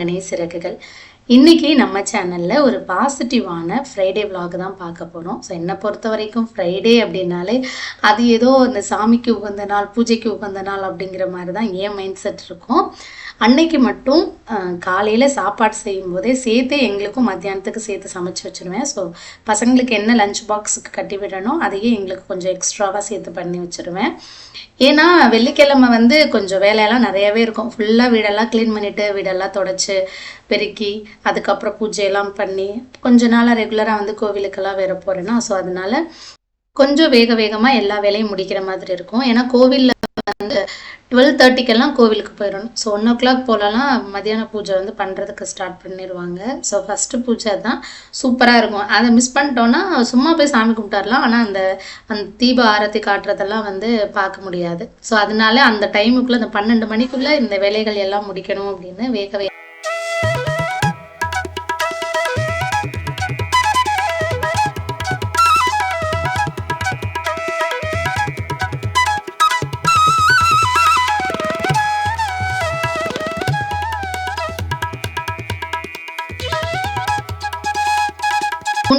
Hello சிறகுகள். இன்னைக்கு நம்ம சேனலில் ஒரு பாசிட்டிவான ஃப்ரைடே விலாக் தான் பார்க்க போகிறோம் ஸோ என்னை பொறுத்த வரைக்கும் ஃப்ரைடே அப்படின்னாலே அது ஏதோ இந்த சாமிக்கு உகந்த நாள் பூஜைக்கு உகந்த நாள் அப்படிங்கிற மாதிரி தான் ஏன் மைண்ட் செட் இருக்கும். அன்னைக்கு மட்டும் காலையில் சாப்பாடு செய்யும் போதே சேர்த்து எங்களுக்கும் மத்தியானத்துக்கு சேர்த்து சமைச்சு வச்சுருவேன். ஸோ பசங்களுக்கு என்ன லஞ்ச் பாக்ஸுக்கு கட்டி விடணும் அதையே எங்களுக்கு கொஞ்சம் எக்ஸ்ட்ராவாக சேர்த்து பண்ணி வச்சுருவேன். ஏன்னா வெள்ளிக்கிழமை வந்து கொஞ்சம் வேலையெல்லாம் நிறையாவே இருக்கும். ஃபுல்லாக வீடெல்லாம் க்ளீன் பண்ணிவிட்டு வீடெல்லாம் தொடச்சி பெருக்கி அதுக்கப்புறம் பூஜையெல்லாம் பண்ணி கொஞ்ச நாளாக ரெகுலராக வந்து கோவிலுக்கெல்லாம் வேற போகிறேன்னா ஸோ அதனால கொஞ்சம் வேக வேகமாக எல்லா வேலையும் முடிக்கிற மாதிரி இருக்கும். ஏன்னா கோவிலில் வந்து டுவெல் தேர்ட்டிக்கெல்லாம் கோவிலுக்கு போயிடணும். ஸோ ஒன் ஓ கிளாக் போலலாம் மதியான பூஜை வந்து பண்ணுறதுக்கு ஸ்டார்ட் பண்ணிடுவாங்க. ஸோ ஃபஸ்ட்டு பூஜை தான் சூப்பராக இருக்கும். அதை மிஸ் பண்ணிட்டோன்னா சும்மா போய் சாமி கும்பிட்டாரலாம். ஆனால் அந்த அந்த தீப ஆரத்தி காட்டுறதெல்லாம் வந்து பார்க்க முடியாது. ஸோ அதனால அந்த டைமுக்குள்ளே அந்த பன்னெண்டு மணிக்குள்ளே இந்த வேலைகள் எல்லாம் முடிக்கணும் அப்படின்னு வேக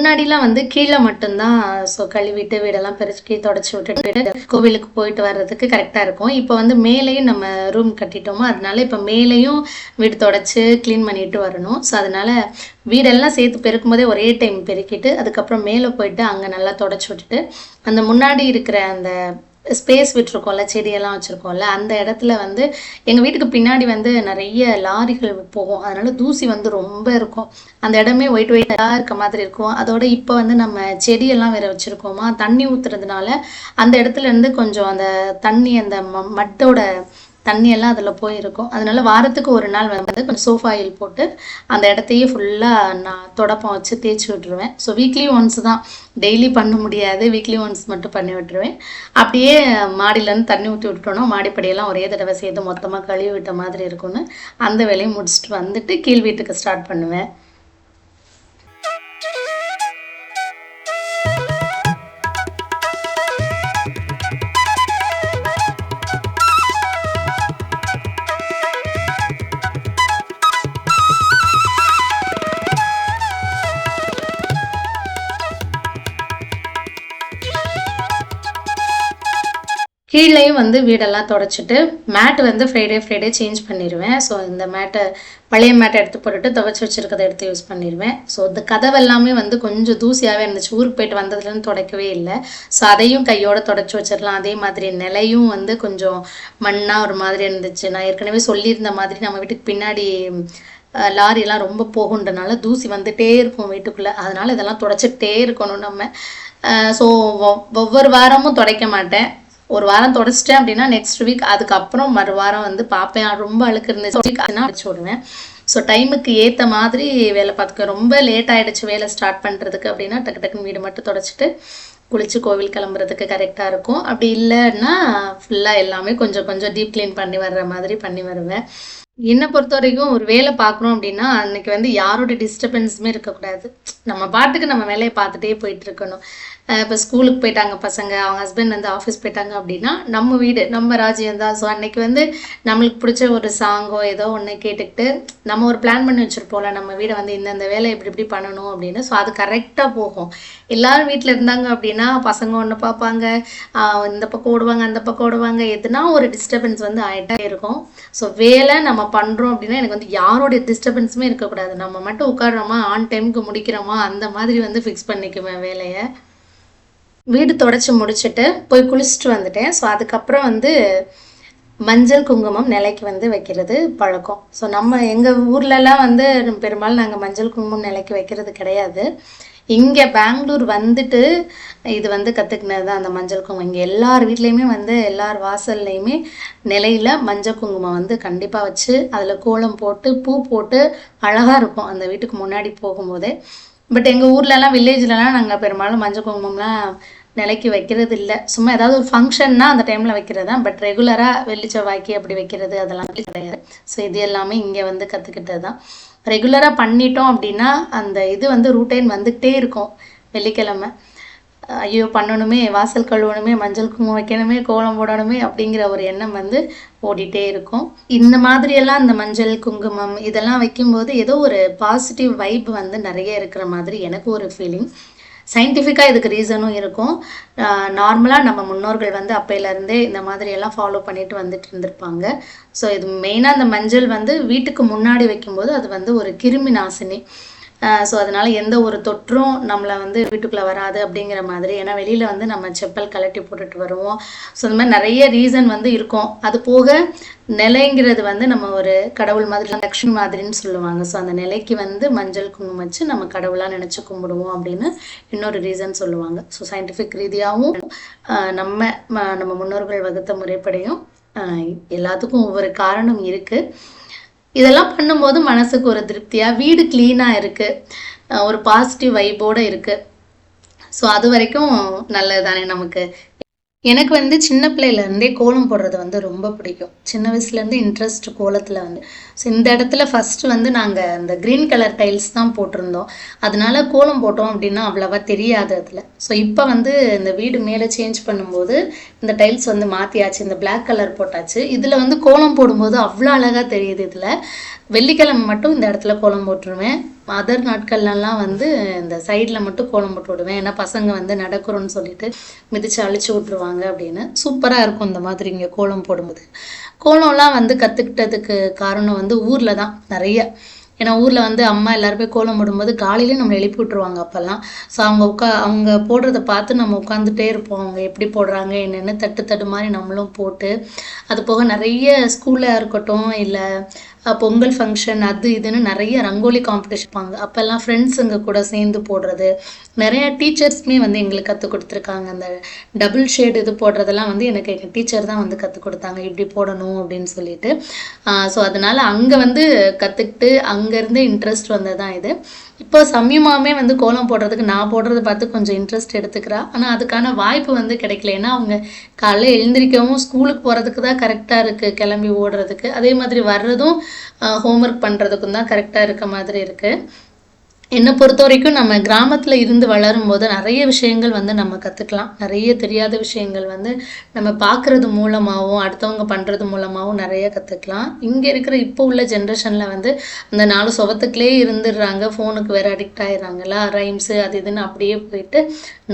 முன்னாடிலாம் வந்து கீழே மட்டும்தான் ஸோ கழுவிட்டு வீடெல்லாம் பெருக்கி தொடச்சி விட்டுட்டு கோவிலுக்கு போயிட்டு வர்றதுக்கு கரெக்டாக இருக்கும். இப்போ வந்து மேலேயும் நம்ம ரூம் கட்டிட்டோமோ அதனால இப்போ மேலேயும் வீடு தொடச்சி க்ளீன் பண்ணிட்டு வரணும். ஸோ அதனால வீடெல்லாம் சேர்த்து பெருக்கும் போதே ஒரே டைம் பெருக்கிட்டு அதுக்கப்புறம் மேலே போயிட்டு அங்கே நல்லா தொடச்சி விட்டுட்டு அந்த முன்னாடி இருக்கிற அந்த ஸ்பேஸ் விட்டுருக்கோம்ல செடியெல்லாம் வச்சுருக்கோம்ல அந்த இடத்துல வந்து எங்கள் வீட்டுக்கு பின்னாடி வந்து நிறைய லாரிகள் போகும். அதனால் தூசி வந்து ரொம்ப இருக்கும். அந்த இடமே ஒயிட் ஒயிட்டாக இருக்க மாதிரி இருக்கும். அதோட இப்போ வந்து நம்ம செடியெல்லாம் வேறு வச்சுருக்கோமா? தண்ணி ஊற்றுறதுனால அந்த இடத்துல இருந்து கொஞ்சம் அந்த தண்ணி அந்த ம மட்டோட தண்ணி எல்லாம் அதில் போயிருக்கும். அதனால வாரத்துக்கு ஒரு நாள் வந்து கொஞ்சம் சோஃபா ஆயில் போட்டு அந்த இடத்தையே ஃபுல்லாக நான் தொடப்பம் வச்சு தேய்ச்சி விட்டுருவேன். ஸோ வீக்லி ஒன்ஸ் தான். டெய்லி பண்ண முடியாது. வீக்லி ஒன்ஸ் மட்டும் பண்ணி விட்டுருவேன். அப்படியே மாடியிலேருந்து தண்ணி ஊற்றி விட்டுட்டோன்னா மாடிப்படியெல்லாம் ஒரே தடவை சேர்த்து மொத்தமாக கழுவி விட்ட மாதிரி இருக்கும்னு அந்த வேலையை முடிச்சுட்டு வந்துட்டு கீழ் வீட்டுக்கு ஸ்டார்ட் பண்ணுவேன். கீழேயும் வந்து வீடெல்லாம் தொடச்சிட்டு மேட் வந்து ஃப்ரைடே ஃப்ரைடே சேஞ்ச் பண்ணிடுவேன் ஸோ இந்த மேட்டை பழைய மேட்டை எடுத்து போட்டுட்டு துவைச்சி வச்சுருக்கதை எடுத்து யூஸ் பண்ணிடுவேன் ஸோ இந்த கதவு எல்லாமே வந்து கொஞ்சம் தூசியாகவே இருந்துச்சு. ஊருக்கு போயிட்டு வந்ததுலேருந்து துடைக்கவே இல்லை. ஸோ அதையும் கையோடு தொடச்சி வச்சிடலாம். அதே மாதிரி நிலையும் வந்து கொஞ்சம் மண்ணாக ஒரு மாதிரி இருந்துச்சு. நான் ஏற்கனவே சொல்லியிருந்த மாதிரி நம்ம வீட்டுக்கு பின்னாடி லாரிலாம் ரொம்ப போகுன்றனால தூசி வந்துட்டே இருக்கும் வீட்டுக்குள்ளே. அதனால் இதெல்லாம் தொடச்சிட்டே இருக்கணும் நம்ம. ஸோ ஒவ்வொரு வாரமும் துடைக்க மாட்டேன். ஒரு வாரம் தொடச்சிட்டேன் அப்படின்னா நெக்ஸ்ட் வீக் அதுக்கப்புறம் மறு வாரம் வந்து பார்ப்பேன். ரொம்ப அழுக்கு இருந்துச்சு. அடிச்சு விடுவேன். ஸோ டைமுக்கு ஏற்ற மாதிரி வேலை பார்த்துக்க ரொம்ப லேட் ஆகிடுச்சு வேலை ஸ்டார்ட் பண்ணுறதுக்கு அப்படின்னா டக்கு டக்குன்னு வீடு மட்டும் தொடச்சிட்டு குளிச்சு கோவில் கிளம்புறதுக்கு கரெக்டாக இருக்கும். அப்படி இல்லைன்னா ஃபுல்லாக எல்லாமே கொஞ்சம் கொஞ்சம் டீப் க்ளீன் பண்ணி வர்ற மாதிரி பண்ணி வருவேன். என்னை பொறுத்த வரைக்கும் ஒரு வேலை பார்க்குறோம் அப்படின்னா அன்னைக்கு வந்து யாரோட டிஸ்டர்பன்ஸுமே இருக்கக்கூடாது. நம்ம பாட்டுக்கு நம்ம வேலையை பார்த்துட்டே போயிட்டு இருக்கணும். இப்போ ஸ்கூலுக்கு போயிட்டாங்க பசங்க அவங்க ஹஸ்பண்ட் வந்து ஆஃபீஸ் போயிட்டாங்க அப்படின்னா நம்ம வீடு நம்ம ராஜ்யம் தான். ஸோ அன்னைக்கு வந்து நம்மளுக்கு பிடிச்ச ஒரு சாங்கோ ஏதோ ஒன்று கேட்டுக்கிட்டு நம்ம ஒரு பிளான் பண்ணி வச்சுருப்போம்ல நம்ம வீடை வந்து இந்தந்த வேலை இப்படி இப்படி பண்ணணும் அப்படின்னு. ஸோ அது கரெக்டாக போகும். எல்லாரும் வீட்டில் இருந்தாங்க அப்படின்னா பசங்க ஒன்று பார்ப்பாங்க இந்த பக்கம் ஓடுவாங்க அந்த பக்கம் ஓடுவாங்க எதுனா ஒரு டிஸ்டர்பன்ஸ் வந்து ஆகிட்டே இருக்கும். ஸோ வேலை நம்ம பண்ணுறோம் அப்படின்னா எனக்கு வந்து யாரோடைய டிஸ்டர்பன்ஸுமே இருக்கக்கூடாது. நம்ம மட்டும் உட்காடுறோமா ஆன் டைமுக்கு முடிக்கிறோமா அந்த மாதிரி வந்து ஃபிக்ஸ் பண்ணிக்குவேன் வேலையை. வீடு தொடச்சி முடிச்சுட்டு போய் குளிச்சுட்டு வந்துட்டேன். ஸோ அதுக்கப்புறம் வந்து மஞ்சள் குங்குமம் நிலைக்கு வந்து வைக்கிறது பழக்கம். ஸோ நம்ம எங்கள் ஊர்லலாம் வந்து பெரும்பாலும் நாங்கள் மஞ்சள் குங்குமம் நிலைக்கு வைக்கிறது கிடையாது. இங்கே பெங்களூர் வந்துட்டு இது வந்து கற்றுக்கினது தான் அந்த மஞ்சள் குங்குமம். இங்கே எல்லார் வீட்லேயுமே வந்து எல்லார் வாசல்லையுமே நிலையில் மஞ்சள் குங்குமம் வந்து கண்டிப்பாக வச்சு அதில் கோலம் போட்டு பூ போட்டு அழகாக இருக்கும் அந்த வீட்டுக்கு முன்னாடி போகும்போதே. பட் எங்கள் ஊர்லலாம் வில்லேஜ்லலாம் நாங்கள் பெரும்பாலும் மஞ்சள் குங்குமம்லாம் நிலைக்கு வைக்கிறது இல்லை சும்மா ஏதாவது ஒரு ஃபங்க்ஷன்னா அந்த டைமில் வைக்கிறது தான் பட் ரெகுலராக வெள்ளி செவ்வாய்க்கு அப்படி வைக்கிறது அதெல்லாம் கிடையாது. ஸோ இது எல்லாமே இங்கே வந்து கற்றுக்கிட்டது தான் ரெகுலராக பண்ணிட்டோம் அப்படின்னா அந்த இது வந்து ரூட்டைன் வந்துக்கிட்டே இருக்கும் வெள்ளிக்கிழமை. ஐயோ பண்ணணுமே வாசல் கழுவணுமே மஞ்சள் குங்குமம் வைக்கணுமே கோலம் போடணுமே அப்படிங்கிற ஒரு எண்ணம் வந்து ஓடிட்டே இருக்கும். இந்த மாதிரியெல்லாம் இந்த மஞ்சள் குங்குமம் இதெல்லாம் வைக்கும்போது ஏதோ ஒரு பாசிட்டிவ் வைப் வந்து நிறைய இருக்கிற மாதிரி எனக்கு ஒரு ஃபீலிங் சயின்டிஃபிக்காக இதுக்கு ரீசனும் இருக்கும். நார்மலாக நம்ம முன்னோர்கள் வந்து அப்பையிலேருந்தே இந்த மாதிரியெல்லாம் ஃபாலோ பண்ணிட்டு வந்துட்டு இருந்திருப்பாங்க. ஸோ இது மெயினாக இந்த மஞ்சள் வந்து வீட்டுக்கு முன்னாடி வைக்கும்போது அது வந்து ஒரு கிருமி நாசினி. ஸோ அதனால் எந்த ஒரு தொற்றும் நம்மளை வந்து வீட்டுக்குள்ளே வராது அப்படிங்கிற மாதிரி. ஏன்னா வெளியில் வந்து நம்ம செப்பல் கலட்டி போட்டுட்டு வருவோம். ஸோ இந்த மாதிரி நிறைய ரீசன் வந்து இருக்கும். அது போக நிலைங்கிறது வந்து நம்ம ஒரு கடவுள் மாதிரி லக்ஷ்மி மாதிரின்னு சொல்லுவாங்க. ஸோ அந்த நிலைக்கு வந்து மஞ்சள் குங்குமம் வச்சு நம்ம கடவுளாக நினச்சி கும்பிடுவோம் அப்படின்னு இன்னொரு ரீசன் சொல்லுவாங்க. ஸோ சயின்டிஃபிக் ரீதியாகவும் நம்ம ம- நம்ம முன்னோர்கள் வகுத்த முறைப்படியும் எல்லாத்துக்கும் ஒவ்வொரு காரணம் இருக்குது இதெல்லாம் பண்ணும்போது மனசுக்கு ஒரு திருப்தியாக வீடு க்ளீனாக இருக்குது ஒரு பாசிட்டிவ் வைப்போடு இருக்குது ஸோ அது வரைக்கும் நல்லது தானே நமக்கு? எனக்கு வந்து சின்ன பிள்ளையிலேருந்தே கோலம் போடுறது வந்து ரொம்ப பிடிக்கும். சின்ன வயசுலேருந்து இன்ட்ரெஸ்ட் கோலத்தில் வந்து. ஸோ இந்த இடத்துல ஃபஸ்ட்டு வந்து நாங்கள் அந்த க்ரீன் கலர் டைல்ஸ் தான் போட்டிருந்தோம். அதனால கோலம் போட்டோம் அப்படின்னா அவ்வளவா தெரியாது அதில். ஸோ இப்போ வந்து இந்த வீடு மேலே சேஞ்ச் பண்ணும்போது இந்த டைல்ஸ் வந்து மாற்றியாச்சு இந்த பிளாக் கலர் போட்டாச்சு. இதில் வந்து கோலம் போடும்போது அவ்வளோ அழகாக தெரியுது இதில். வெள்ளிக்கிழமை மட்டும் இந்த இடத்துல கோலம் போட்டுருவேன். அதர் நாட்கள்லலாம் வந்து இந்த சைடில் மட்டும் கோலம் போட்டு விடுவேன். ஏன்னா பசங்க வந்து நடக்கிறோன்னு சொல்லிட்டு மிதிச்சு அழிச்சு விட்ருவாங்க அப்படின்னு. சூப்பராக இருக்கும் இந்த மாதிரி இங்கே கோலம் போடும்போது. கோலம்லாம் வந்து கற்றுக்கிட்டதுக்கு காரணம் வந்து ஊரில் தான் நிறைய. ஏன்னா ஊரில் வந்து அம்மா எல்லாருமே கோலம் போடும்போது காலையிலே நம்மளை எழுப்பி விட்ருவாங்க அப்போல்லாம். ஸோ அவங்க உட்கா அவங்க போடுறத பார்த்து நம்ம உட்காந்துட்டே இருப்போம். அவங்க எப்படி போடுறாங்க என்னென்னு தட்டு தட்டு மாதிரி நம்மளும் போட்டு அது போக நிறைய ஸ்கூலாக இருக்கட்டும் இல்லை பொங்கல் ஃபங்க்ஷன் அது இதுன்னு நிறைய ரங்கோலி காம்படிஷன் வைப்பாங்க. அப்போல்லாம் ஃப்ரெண்ட்ஸுங்க கூட சேர்ந்து போடுறது. நிறைய டீச்சர்ஸ்மே வந்து எங்களுக்கு கற்றுக் கொடுத்துருக்காங்க. அந்த டபுள் ஷேட் இது போடுறதெல்லாம் வந்து எனக்கு எங்கள் டீச்சர் தான் வந்து கற்றுக் கொடுத்தாங்க. இப்படி போடணும் அப்படின்னு சொல்லிட்டு. ஸோ அதனால அங்கே வந்து கற்றுக்கிட்டு அங்கேருந்து இன்ட்ரெஸ்ட் வந்தது தான் இது. இப்போ சமயமாவே வந்து கோலம் போடுறதுக்கு நான் போடுறத பார்த்து கொஞ்சம் இன்ட்ரெஸ்ட் எடுத்துக்கிறா. ஆனால் அதுக்கான வாய்ப்பு வந்து கிடைக்கல. ஏன்னா அவங்க காலைல எழுந்திரிக்கவும் ஸ்கூலுக்கு போகிறதுக்கு தான் கரெக்டாக இருக்குது கிளம்பி ஓடுறதுக்கு. அதே மாதிரி வர்றதும் ஹோம்ஒர்க் பண்ணுறதுக்கும் தான் கரெக்டாக இருக்க மாதிரி இருக்குது என்னை பொறுத்த வரைக்கும் நம்ம கிராமத்தில் இருந்து வளரும் போது நிறைய விஷயங்கள் வந்து நம்ம கற்றுக்கலாம் நிறைய தெரியாத விஷயங்கள் வந்து நம்ம பார்க்குறது மூலமாகவும் அடுத்தவங்க பண்ணுறது மூலமாகவும் நிறைய கற்றுக்கலாம் இங்கே இருக்கிற இப்போ உள்ள ஜென்ரேஷனில் வந்து அந்த நாலு சுவத்துக்குள்ளே இருந்துடுறாங்க. ஃபோனுக்கு வேறு அடிக்ட் ஆகிடுறாங்களா ரைம்ஸு அது இதுன்னு அப்படியே போயிட்டு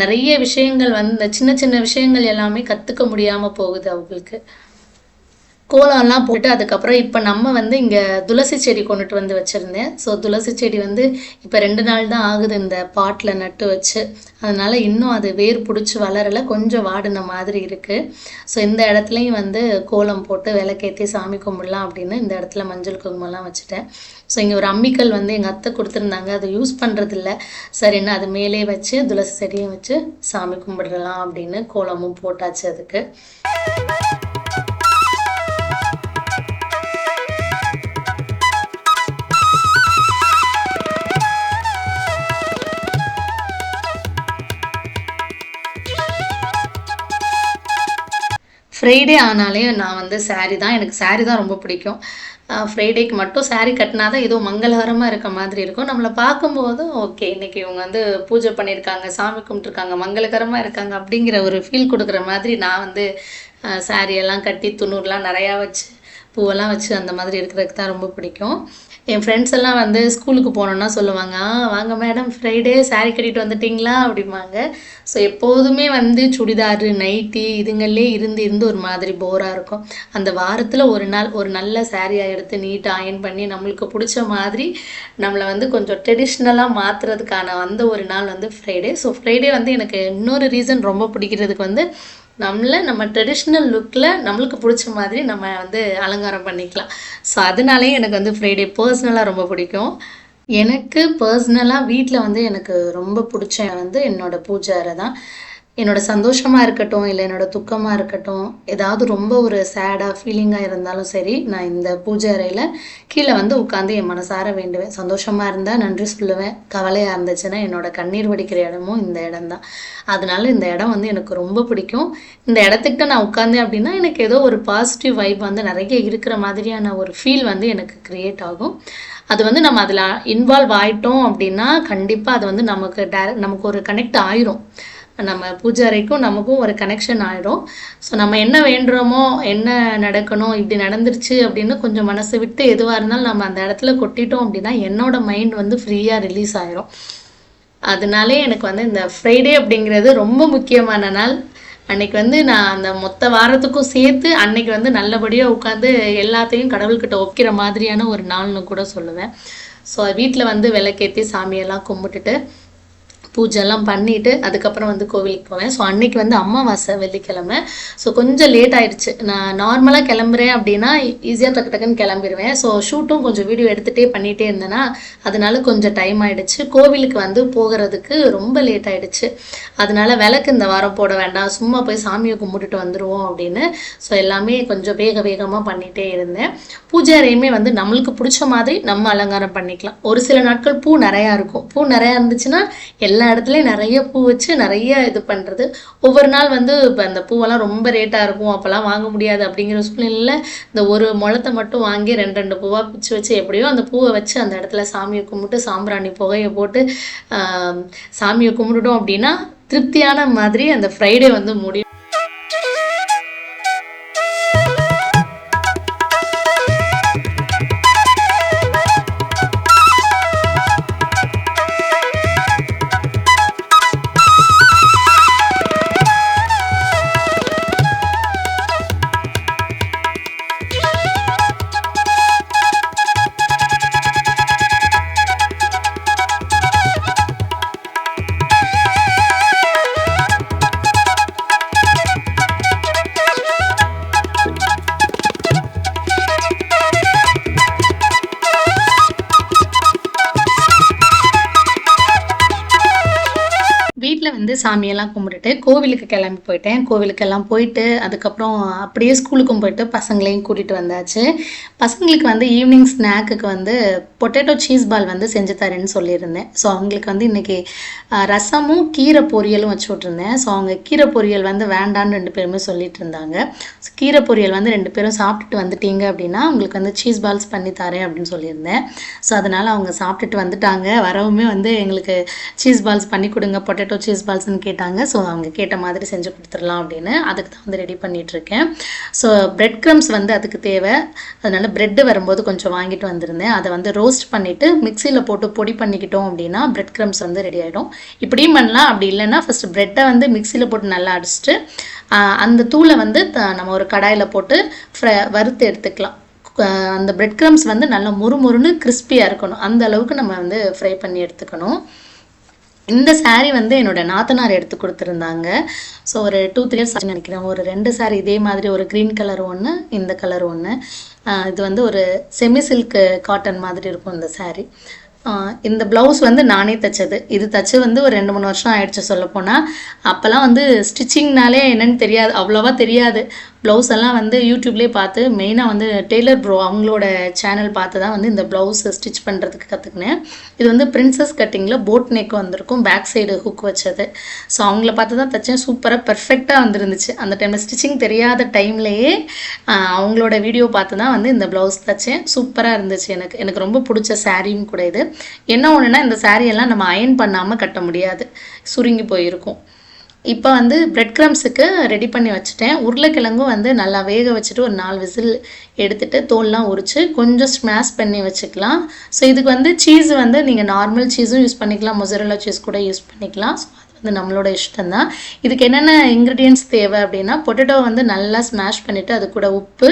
நிறைய விஷயங்கள் வந்து இந்த சின்ன சின்ன விஷயங்கள் எல்லாமே கற்றுக்க முடியாமல் போகுது அவங்களுக்கு. கோலம்லாம் போட்டு அதுக்கப்புறம் இப்போ நம்ம வந்து இங்கே துளசி செடி கொண்டுட்டு வந்து வச்சுருந்தேன். ஸோ துளசி செடி வந்து இப்போ ரெண்டு நாள் தான் ஆகுது இந்த பாட்டில் நட்டு வச்சு. அதனால் இன்னும் அது வேர் பிடிச்சி வளரல. கொஞ்சம் வாடின மாதிரி இருக்குது ஸோ இந்த இடத்துலையும் வந்து கோலம் போட்டு விளக்கேற்றி சாமி கும்பிடலாம் அப்படின்னு இந்த இடத்துல மஞ்சள் குங்குமம்லாம் வச்சுட்டேன். ஸோ இங்கே ஒரு அம்மிக்கல் வந்து எங்கள் அத்தை கொடுத்துருந்தாங்க. அதை யூஸ் பண்ணுறதில்ல சரின்னு அது மேலே வச்சு துளசி செடியும் வச்சு சாமி கும்பிடலாம் அப்படின்னு கோலமும் போட்டாச்சு அதுக்கு. ஃப்ரைடே ஆனாலே நான் வந்து சாரீ தான். எனக்கு சாரீ தான் ரொம்ப பிடிக்கும். ஃப்ரைடேக்கு மட்டும் சாரீ கட்டினா தான் ஏதோ மங்களகரமாக இருக்க மாதிரி இருக்கும். நம்மளை பார்க்கும்போது ஓகே இன்னைக்கு இவங்க வந்து பூஜை பண்ணியிருக்காங்க சாமி கும்பிட்டுருக்காங்க மங்களகரமாக இருக்காங்க அப்படிங்கிற ஒரு ஃபீல் கொடுக்குற மாதிரி நான் வந்து சாரியெல்லாம் எல்லாம் கட்டி துணூர்லாம் நிறையா வச்சு பூவெல்லாம் வச்சு அந்த மாதிரி இருக்கிறதுக்கு தான் ரொம்ப பிடிக்கும். என் ஃப்ரெண்ட்ஸ் எல்லாம் வந்து ஸ்கூலுக்கு போனோன்னா சொல்லுவாங்க வாங்க மேடம் ஃப்ரைடே saree கட்டிட்டு வந்துட்டிங்களா? அப்படிம்பாங்க. ஸோ எப்போதுமே வந்து சுடிதாரு நைட்டி இதுங்களே இருந்து இருந்து ஒரு மாதிரி போராக இருக்கும். அந்த வாரத்தில் ஒரு நாள் ஒரு நல்ல சாரியாக எடுத்து நீட்டாக அயன் பண்ணி நம்மளுக்கு பிடிச்ச மாதிரி நம்மளை வந்து கொஞ்சம் ட்ரெடிஷ்னலாக மாற்றுறதுக்கான வந்து ஒரு நாள் வந்து ஃப்ரைடே ஸோ ஃப்ரைடே வந்து எனக்கு இன்னொரு ரீசன் ரொம்ப பிடிக்கிறதுக்கு வந்து நம்மள நம்ம ட்ரெடிஷ்னல் லுக்கில் நம்மளுக்கு பிடிச்ச மாதிரி நம்ம வந்து அலங்காரம் பண்ணிக்கலாம். ஸோ அதனாலே எனக்கு வந்து ஃப்ரைடே பர்சனலாக ரொம்ப பிடிக்கும். எனக்கு பர்சனலாக வீட்டில் வந்து எனக்கு ரொம்ப பிடிச்ச வந்து என்னோட பூஜை அறை தான் என்னோட சந்தோஷமாக இருக்கட்டும் இல்லை என்னோட துக்கமாக இருக்கட்டும் ஏதாவது ரொம்ப ஒரு சேடாக ஃபீலிங்காக இருந்தாலும் சரி நான் இந்த பூஜை அறையில் கீழே வந்து உட்காந்து என் மனசார வேண்டுவேன். சந்தோஷமாக இருந்தால் நன்றி சொல்லுவேன். கவலையாக இருந்துச்சுன்னா என்னோட கண்ணீர் வடிக்கிற இடமும் இந்த இடம் தான் அதனால இந்த இடம் வந்து எனக்கு ரொம்ப பிடிக்கும். இந்த இடத்துக்கிட்ட நான் உட்காந்தேன் அப்படின்னா எனக்கு ஏதோ ஒரு பாசிட்டிவ் வைப் வந்து நிறைய இருக்கிற மாதிரியான ஒரு ஃபீல் வந்து எனக்கு க்ரியேட் ஆகும். அது வந்து நம்ம அதில் இன்வால்வ் ஆயிட்டோம் அப்படின்னா கண்டிப்பாக அது வந்து நமக்கு டேர நமக்கு ஒரு கனெக்ட் ஆயிரும். நம்ம பூஜாரைக்கும் நமக்கும் ஒரு கனெக்ஷன் ஆகிடும் ஸோ நம்ம என்ன வேண்டுறோமோ என்ன நடக்கணும் இப்படி நடந்துருச்சு அப்படின்னு கொஞ்சம் மனசை விட்டு எதுவாக இருந்தாலும் நம்ம அந்த இடத்துல கொட்டிட்டோம் அப்படின்னா என்னோட மைண்ட் வந்து ஃப்ரீயாக ரிலீஸ் ஆயிரும். அதனாலே எனக்கு வந்து இந்த ஃப்ரைடே அப்படிங்கிறது ரொம்ப முக்கியமான நாள். அன்னைக்கு வந்து நான் அந்த மொத்த வாரத்துக்கும் சேர்த்து அன்னைக்கு வந்து நல்லபடியாக உட்காந்து எல்லாத்தையும் கடவுள்கிட்ட ஒப்பிக்கிற மாதிரியான ஒரு நாள்னு கூட சொல்லுவேன். ஸோ வீட்டில் வந்து விளக்கேற்றி சாமியெல்லாம் கும்பிட்டுட்டு பூஜைலாம் பண்ணிவிட்டு அதுக்கப்புறம் வந்து கோவிலுக்கு போவேன். ஸோ அன்னைக்கு வந்து அம்மாவாசை வெள்ளிக்கிழமை. ஸோ கொஞ்சம் லேட் ஆயிடுச்சு. நான் நார்மலாக கிளம்புறேன் அப்படின்னா ஈஸியாக டக்கு டக்குன்னு கிளம்பிடுவேன். ஸோ ஷூட்டும் கொஞ்சம் வீடியோ எடுத்துகிட்டே பண்ணிகிட்டே இருந்தேன்னா அதனால கொஞ்சம் டைம் ஆயிடுச்சு. கோவிலுக்கு வந்து போகிறதுக்கு ரொம்ப லேட் ஆயிடுச்சு. அதனால விளக்கு இந்த வாரம் போட வேண்டாம். சும்மா போய் சாமியை கும்பிட்டுட்டு வந்துடுவோம் அப்படின்னு. ஸோ எல்லாமே கொஞ்சம் வேக வேகமாக பண்ணிகிட்டே இருந்தேன். பூஜை அறையுமே வந்து நம்மளுக்கு பிடிச்ச மாதிரி நம்ம அலங்காரம் பண்ணிக்கலாம். ஒரு சில நாட்கள் பூ நிறையா இருக்கும். பூ நிறையா இருந்துச்சுன்னா எல்லா இடத்துலையும் நிறைய பூ வச்சு நிறைய இது பண்ணுறது ஒவ்வொரு நாள் வந்து இப்போ அந்த பூவெல்லாம் ரொம்ப ரேட்டாக இருக்கும். அப்போல்லாம் வாங்க முடியாது அப்படிங்கிற சூழ்நிலையில் இந்த ஒரு முளத்தை மட்டும் வாங்கி ரெண்டு ரெண்டு பூவாக பிச்சு வச்சு எப்படியோ அந்த பூவை வச்சு அந்த இடத்துல சாமியை கும்பிட்டு சாம்பிராணி புகையை போட்டு சாமியை கும்பிட்டுட்டோம் அப்படின்னா திருப்தியான மாதிரி அந்த ஃப்ரைடே வந்து முடியும். சாமியெல்லாம் கும்பிட்டுட்டு கோவிலுக்கு கிளம்பி போயிட்டேன். கோவிலுக்கெல்லாம் போயிட்டு அதுக்கப்புறம் அப்படியே ஸ்கூலுக்கும் போயிட்டு பசங்களையும் கூட்டிகிட்டு வந்தாச்சு. பசங்களுக்கு வந்து ஈவினிங் ஸ்நாக்குக்கு வந்து பொட்டேட்டோ சீஸ் பால் வந்து செஞ்சு தரேன்னு சொல்லியிருந்தேன். ஸோ அவங்களுக்கு வந்து இன்றைக்கி ரசமும் கீரை பொரியலும் வச்சு விட்ருந்தேன் ஸோ அவங்க கீரை பொரியல் வந்து வேண்டான்னு ரெண்டு பேருமே சொல்லிட்டு இருந்தாங்க. ஸோ கீரை பொரியல் வந்து ரெண்டு பேரும் சாப்பிட்டுட்டு வந்துட்டீங்க அப்படின்னா உங்களுக்கு வந்து சீஸ் பால்ஸ் பண்ணி தரேன் அப்படின்னு சொல்லியிருந்தேன். ஸோ அதனால் அவங்க சாப்பிட்டுட்டு வந்துட்டாங்க. வரவுமே வந்து எங்களுக்கு சீஸ் பால்ஸ் பண்ணி கொடுங்க பொட்டேட்டோ சீஸ் பால்ஸ்னு கேட்டாங்க. ஸோ அவங்க கேட்ட மாதிரி செஞ்சு கொடுத்துடலாம் அப்படின்னு அதுக்கு தான் வந்து ரெடி பண்ணிகிட்ருக்கேன் ஸோ பிரெட் க்ரம்ஸ் வந்து அதுக்கு தேவை. அதனால் ப்ரெட்டு வரும்போது கொஞ்சம் வாங்கிட்டு வந்திருந்தேன். அதை வந்து ரோஸ்ட் பண்ணிவிட்டு மிக்சியில் போட்டு பொடி பண்ணிக்கிட்டோம் அப்படின்னா பிரெட் க்ரம்ஸ் வந்து ரெடி ஆகிடும் இப்படியும் பண்ணலாம். அப்படி இல்லைன்னா ஃபஸ்ட்டு ப்ரெட்டை வந்து மிக்சியில் போட்டு நல்லா அடிச்சிட்டு அந்த தூளை வந்து த- நம்ம ஒரு கடாயில் போட்டு ஃப்ரை வறுத்து எடுத்துக்கலாம். அந்த பிரெட் க்ரம்ஸ் வந்து நல்லா முறுமுறுன்னு கிறிஸ்பியாக இருக்கணும். அந்த அளவுக்கு நம்ம வந்து ஃப்ரை பண்ணி எடுத்துக்கணும். இந்த சாரீ வந்து என்னோட நாத்தனார் எடுத்து கொடுத்துருந்தாங்க. ஸோ ஒரு டூ த்ரீ இயர்ஸ் நினைக்கிறேன். ஒரு ரெண்டு சாரீ இதே மாதிரி ஒரு க்ரீன் கலர் ஒன்று இந்த கலர் ஒன்று இது வந்து ஒரு செமி சில்க் காட்டன் மாதிரி இருக்கும் இந்த சாரீ இந்த ப்ளவுஸ் வந்து நானே தைச்சது. இது தச்சு வந்து ஒரு ரெண்டு மூணு வருஷம் ஆயிடுச்சு சொல்லப்போனால் அப்போல்லாம் வந்து ஸ்டிச்சிங்னாலே என்னன்னு தெரியாது அவ்வளோவா தெரியாது. ப்ளவுஸ் எல்லாம் வந்து யூடியூப்லேயே பார்த்து மெயினாக வந்து டெய்லர் ப்ரோ அவங்களோட சேனல் பார்த்து தான் வந்து இந்த ப்ளவுஸ் ஸ்டிச் பண்ணுறதுக்கு கற்றுக்கினேன் இது வந்து பிரின்சஸ் கட்டிங்கில் போட் நெக் வந்திருக்கும் பேக் சைடு ஹுக் வச்சது. ஸோ அவங்கள பார்த்து தான் தைச்சேன். சூப்பராக பெர்ஃபெக்டாக வந்துருந்துச்சு. அந்த டைமில் ஸ்டிச்சிங் தெரியாத டைம்லேயே அவங்களோட வீடியோ பார்த்து தான் வந்து இந்த ப்ளவுஸ் தைச்சேன். சூப்பராக இருந்துச்சு எனக்கு. எனக்கு ரொம்ப பிடிச்ச சாரியும் கூட இது. என்ன ஒன்றுனா இந்த சாரியெல்லாம் நம்ம அயன் பண்ணாமல் கட்ட முடியாது. சுருங்கி போயிருக்கும். இப்போ வந்து பிரெட் க்ரம்ஸுக்கு ரெடி பண்ணி வச்சுட்டேன். உருளைக்கிழங்கும் வந்து நல்லா வேக வச்சுட்டு ஒரு நாலு விசில் எடுத்துகிட்டு தோல்லாம் உரித்து கொஞ்சம் ஸ்மாஷ் பண்ணி வச்சுக்கலாம். ஸோ இதுக்கு வந்து சீஸ் வந்து நீங்கள் நார்மல் சீஸும் யூஸ் பண்ணிக்கலாம். மொசரலா சீஸ் கூட யூஸ் பண்ணிக்கலாம். ஸோ அது வந்து நம்மளோட இஷ்டம் தான். இதுக்கு என்னென்ன இன்க்ரீடியன்ஸ் தேவை அப்படின்னா பொட்டேட்டோ வந்து நல்லா ஸ்மாஷ் பண்ணிவிட்டு அது கூட உப்பு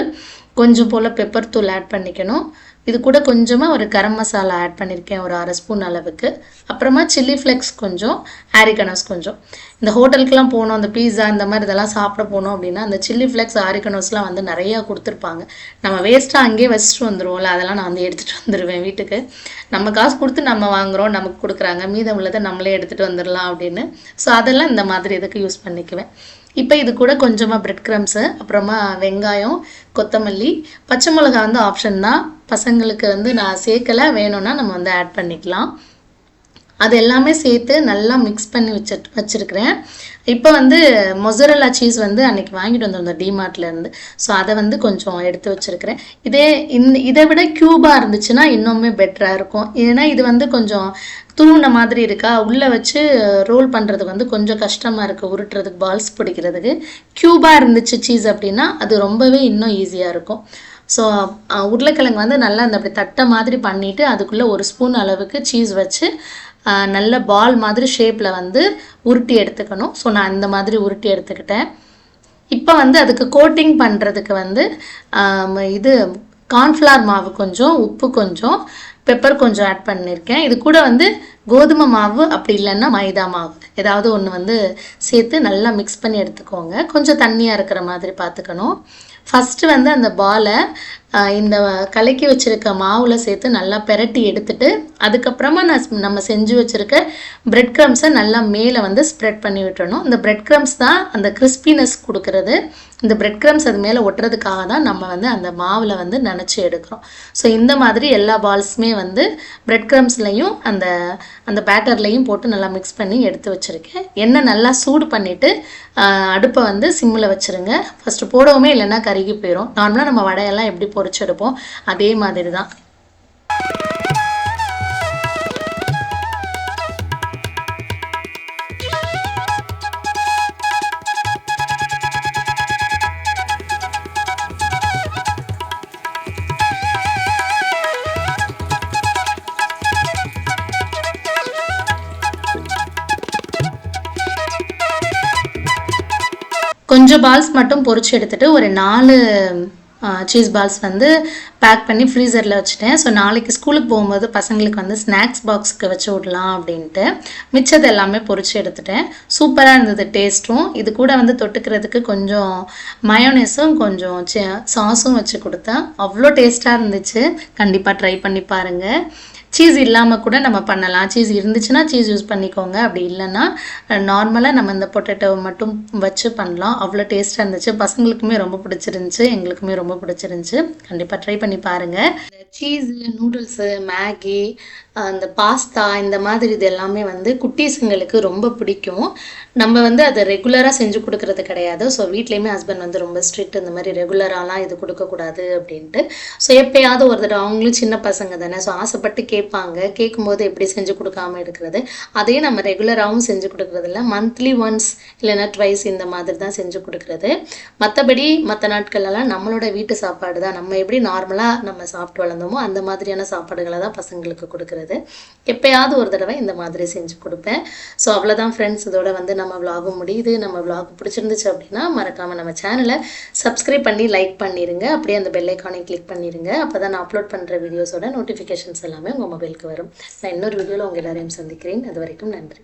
கொஞ்சம் போல் பெப்பர் தூள் ஆட் பண்ணிக்கணும். இது கூட கொஞ்சமாக ஒரு கரம் மசாலா ஆட் பண்ணியிருக்கேன் ஒரு அரை ஸ்பூன் அளவுக்கு. அப்புறமா சில்லி ஃப்ளெக்ஸ் கொஞ்சம் ஆரிகனோஸ் கொஞ்சம். இந்த ஹோட்டலுக்குலாம் போகணும் அந்த பீஸா இந்த மாதிரி இதெல்லாம் சாப்பிட போனோம் அப்படின்னா அந்த சில்லி ஃப்ளெக்ஸ் ஆரிகனோஸ்லாம் வந்து நிறையா கொடுத்துருப்பாங்க. நம்ம வேஸ்ட்டாக அங்கேயே வச்சுட்டு வந்துருவோம்ல அதெல்லாம் நான் வந்து எடுத்துகிட்டு வந்துடுவேன் வீட்டுக்கு. நம்ம காசு கொடுத்து நம்ம வாங்குறோம் நமக்கு கொடுக்குறாங்க மீதம் உள்ளதை நம்மளே எடுத்துகிட்டு வந்துடலாம் அப்படின்னு. ஸோ அதெல்லாம் இந்த மாதிரி இதுக்கு யூஸ் பண்ணிக்குவேன். இப்போ இது கூட கொஞ்சமாக பிரெட் க்ரம்ஸு அப்புறமா வெங்காயம் கொத்தமல்லி பச்சை மிளகா வந்து ஆப்ஷன் தான். பசங்களுக்கு வந்து நான் சேர்க்கலை வேணும்னா நம்ம வந்து ஆட் பண்ணிக்கலாம். அது எல்லாமே சேர்த்து நல்லா மிக்ஸ் பண்ணி வச்சு வச்சுருக்கிறேன். இப்போ வந்து மொசரல்லா சீஸ் வந்து அன்றைக்கி வாங்கிட்டு வந்திருந்தோம் டிமார்ட்லேருந்து ஸோ அதை வந்து கொஞ்சம் எடுத்து வச்சிருக்கிறேன். இதே இந்த இதை விட க்யூபாக இருந்துச்சுன்னா இன்னுமே பெட்டராக இருக்கும். ஏன்னா இது வந்து கொஞ்சம் தூண்ட மாதிரி இருக்கா? உள்ளே வச்சு ரோல் பண்ணுறதுக்கு வந்து கொஞ்சம் கஷ்டமாக இருக்குது உருட்டுறதுக்கு பால்ஸ் பிடிக்கிறதுக்கு. க்யூபாக இருந்துச்சு சீஸ் அப்படின்னா அது ரொம்பவே இன்னும் ஈஸியாக இருக்கும். ஸோ உருளைக்கிழங்கு வந்து நல்லா அந்த அப்படி தட்டை மாதிரி பண்ணிவிட்டு அதுக்குள்ளே ஒரு ஸ்பூன் அளவுக்கு சீஸ் வச்சு நல்ல பால் மாதிரி ஷேப்பில் வந்து உருட்டி எடுத்துக்கணும். ஸோ நான் இந்த மாதிரி உருட்டி எடுத்துக்கிட்டேன். இப்போ வந்து அதுக்கு கோட்டிங் பண்ணுறதுக்கு வந்து இது கார்ன்ஃப்ளவர் மாவு கொஞ்சம் உப்பு கொஞ்சம் பெப்பர் கொஞ்சம் ஆட் பண்ணியிருக்கேன் இது கூட வந்து கோதுமை மாவு அப்படி இல்லைன்னா மைதா மாவு. ஏதாவது ஒன்று வந்து சேர்த்து நல்லா மிக்ஸ் பண்ணி எடுத்துக்கோங்க. கொஞ்சம் தண்ணியாக இருக்கிற மாதிரி பார்த்துக்கணும். ஃபஸ்ட்டு வந்து அந்த பாலை இந்த கலக்கி வச்சுருக்க மாவில் சேர்த்து நல்லா பெரட்டி எடுத்துட்டு அதுக்கப்புறமா நான் நம்ம செஞ்சு வச்சுருக்க பிரெட் க்ரம்ஸை நல்லா மேலே வந்து ஸ்ப்ரெட் பண்ணி விட்டுறணும். இந்த பிரெட் க்ரம்ஸ் தான் அந்த கிறிஸ்பினஸ் கொடுக்கறது. இந்த பிரெட் க்ரம்ஸ் அது மேலே ஒட்டுறதுக்காக தான் நம்ம வந்து அந்த மாவில் வந்து நினச்சி எடுக்கிறோம். ஸோ இந்த மாதிரி எல்லா பால்ஸுமே வந்து பிரெட் க்ரம்ஸ்லையும் அந்த அந்த பேட்டர்லையும் போட்டு நல்லா மிக்ஸ் பண்ணி எடுத்து வச்சுருக்கேன். எண்ணெய் நல்லா சூடு பண்ணிவிட்டு அடுப்பை வந்து சிம்மில் வச்சுருங்க. ஃபஸ்ட்டு போடவுமே இல்லைன்னா கருகி போயிடும் நார்மலாக நம்ம வடையெல்லாம் எப்படி போடுறோம்? பொறிச்செடுப்போம் அதே மாதிரி தான் கொஞ்சம் பால்ஸ் மட்டும் பொரிச்சு எடுத்துட்டு ஒரு நாலு சீஸ் பால்ஸ் வந்து பேக் பண்ணி ஃப்ரீசரில் வச்சுட்டேன். ஸோ நாளைக்கு ஸ்கூலுக்கு போகும்போது பசங்களுக்கு வந்து ஸ்நாக்ஸ் பாக்ஸ்க்கு வச்சு விடலாம் அப்படின்ட்டு மிச்சத்தை எல்லாமே பொறிச்சு எடுத்துட்டேன். சூப்பராக இருந்தது டேஸ்ட்டும் இது கூட வந்து தொட்டுக்கிறதுக்கு கொஞ்சம் மயோனஸும் கொஞ்சம் சாஸும் வச்சு கொடுத்தேன். அவ்வளோ டேஸ்ட்டாக இருந்துச்சு. கண்டிப்பாக ட்ரை பண்ணி பாருங்கள் சீஸ் இல்லாமல் கூட நம்ம பண்ணலாம். சீஸ் இருந்துச்சுன்னா சீஸ் யூஸ் பண்ணிக்கோங்க. அப்படி இல்லைன்னா நார்மலாக நம்ம இந்த பொட்டேட்டோவை மட்டும் வச்சு பண்ணலாம். அவ்வளோ டேஸ்ட்டாக இருந்துச்சு. பசங்களுக்குமே ரொம்ப பிடிச்சிருந்துச்சு. எங்களுக்குமே ரொம்ப பிடிச்சிருந்துச்சு. கண்டிப்பாக ட்ரை பண்ணி பாருங்கள் சீஸு நூடுல்ஸு மேகி அந்த பாஸ்தா இந்த மாதிரி இது எல்லாமே வந்து குட்டீஸுங்களுக்கு ரொம்ப பிடிக்கும். நம்ம வந்து அதை ரெகுலராக செஞ்சு கொடுக்கறது கிடையாது. ஸோ வீட்லேயுமே ஹஸ்பண்ட் வந்து ரொம்ப ஸ்ட்ரிக்ட் இந்த மாதிரி ரெகுலராலாம் இது கொடுக்கக்கூடாது அப்படின்ட்டு. ஸோ எப்பயாவது ஒரு தடவை அவங்களும் சின்ன பசங்க தானே. ஸோ ஆசைப்பட்டு கேட்பாங்க. கேட்கும்போது எப்படி செஞ்சு கொடுக்காம இருக்கிறது? அதே நம்ம ரெகுலராகவும் செஞ்சு கொடுக்கறது இல்லை. மந்த்லி ஒன்ஸ் இல்லைன்னா ட்வைஸ் இந்த மாதிரி தான் செஞ்சு கொடுக்கறது. மற்றபடி மற்ற நாட்கள்லாம் நம்மளோட வீட்டு சாப்பாடு தான். நம்ம எப்படி நார்மலாக நம்ம சாப்பிட்டு வளர்ந்தோமோ அந்த மாதிரியான சாப்பாடுகளை தான் பசங்களுக்கு கொடுக்குறது. எப்பயாவது ஒரு தடவை இந்த மாதிரி செஞ்சு கொடுப்பேன். ஸோ அவ்வளோதான் ஃப்ரெண்ட்ஸ் இதோட வந்து நம்ம விலாகும் முடியுது. நம்ம விலாக் பிடிச்சிருந்துச்சு அப்படின்னா மறக்காமல் நம்ம சேனலை சப்ஸ்கிரைப் பண்ணி லைக் பண்ணிடுங்க அப்படியே அந்த பெல் ஐக்கானை கிளிக் பண்ணிடுங்க அப்போ தான் நான் அப்லோட் பண்ணுற வீடியோஸோட நோட்டிஃபிகேஷன்ஸ் எல்லாமே உங்கள் மொபைலுக்கு வரும். நான் இன்னொரு வீடியோவில் உங்கள் எல்லாரையும் சந்திக்கிறேன். அது வரைக்கும் நன்றி.